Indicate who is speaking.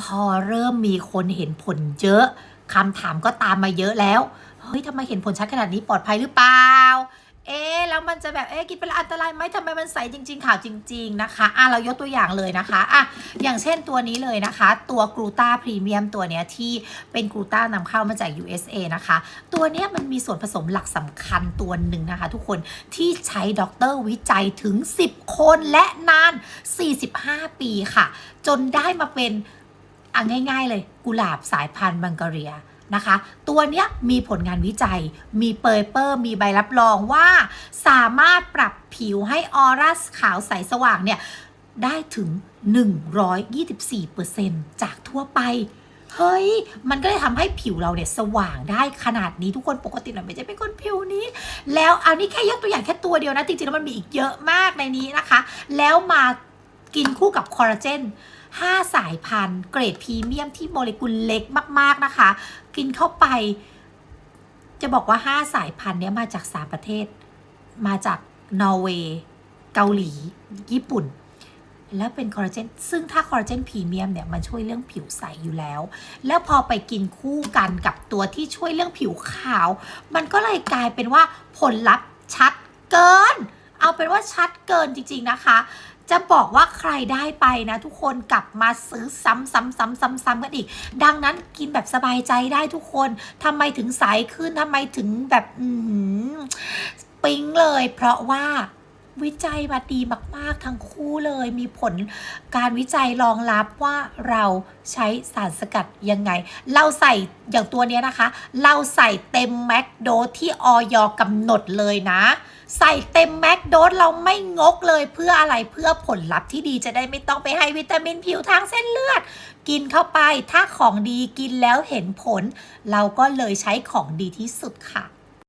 Speaker 1: พอเริ่มมีคนเห็นผลเยอะคำถามก็ตามมาเยอะแล้ว เฮ้ยทำไมเห็นผลชัดขนาดนี้ปลอดภัยหรือเปล่า เอ๊แล้วมันจะแบบ เอ๊กินไปแล้วอันตรายไหมทำไมมันใสจริง ๆ ข่าวจริง ๆ นะคะ อะ เรายกตัวอย่างเลยนะคะ อะ อย่างเช่นตัวนี้เลยนะคะ ตัวกรูตาพรีเมียมตัวเนี้ยที่เป็นกรูตานำเข้ามาจาก USA นะคะ ตัวเนี้ยมันมีส่วนผสมหลักสำคัญตัวหนึ่งนะคะ ทุกคน ที่ใช้ด็อกเตอร์วิจัยถึง 10 คนและนาน 45 ปีค่ะ จนได้มาเป็น อะง่าย ๆ เลยกุหลาบสายพันธุ์บังการียนะคะ ตัวเนี้ยมีผลงานวิจัย มีเปเปอร์ มีใบรับรองว่า สามารถปรับผิวให้ออร่าขาวใสสว่างเนี่ย ได้ถึง 124%จากทั่วไป เฮ้ย มันก็เลยทำให้ผิวเราเนี่ยสว่างได้ขนาดนี้ทุกคนปกติเราไม่ใช่เป็นคนผิวนี้ แล้วเอานี่แค่ยกตัวอย่างแค่ตัวเดียวนะ จริงๆแล้วมันมีอีกเยอะมากในนี้นะคะ แล้วมากินคู่กับคอลลาเจน 5 สายพันธุ์ เกรดพรีเมียมที่โมเลกุลเล็กมาก ๆ นะคะ กินเข้าไป จะบอกว่า 5 สายพันธุ์เนี้ยมาจาก 3 ประเทศ มาจากนอร์เวย์เกาหลี ญี่ปุ่น แล้วเป็นคอลลาเจน ซึ่งถ้าคอลลาเจนพรีเมียมเนี่ย มันช่วยเรื่องผิวใสอยู่แล้ว แล้วพอไปกินคู่กันกับตัวที่ช่วยเรื่องผิวขาว มันก็เลยกลายเป็นว่าผลลัพธ์ชัดเกิน เอาเป็นว่าชัดเกินจริง ๆ นะคะ จะบอกว่าใครได้ไปนะ ทุกคนกลับมาซื้อซ้ำซ้ำซ้ำซ้ำซ้ำกันอีก ดังนั้นกินแบบสบายใจได้ทุกคนทำไมถึงใสขึ้นทำไมถึงแบบอืปิ๊งเลย เพราะว่าวิจัยมาดีมาก ๆ ทั้งคู่เลยมีผลการวิจัยรองรับว่าเราใช้สารสกัดยังไง เราใส่อย่างตัวนี้นะคะ เราใส่เต็มแม็กโดสที่ออยกำหนดเลยนะ ใส่เต็มแม็กโดสเราไม่งกเลยเพื่ออะไรเพื่อผลลัพธ์ที่ดีจะได้ไม่ต้องไปให้วิตามินผิวทางเส้นเลือด กินเข้าไปถ้าของดีกินแล้วเห็นผล เราก็เลยใช้ของดีที่สุดค่ะ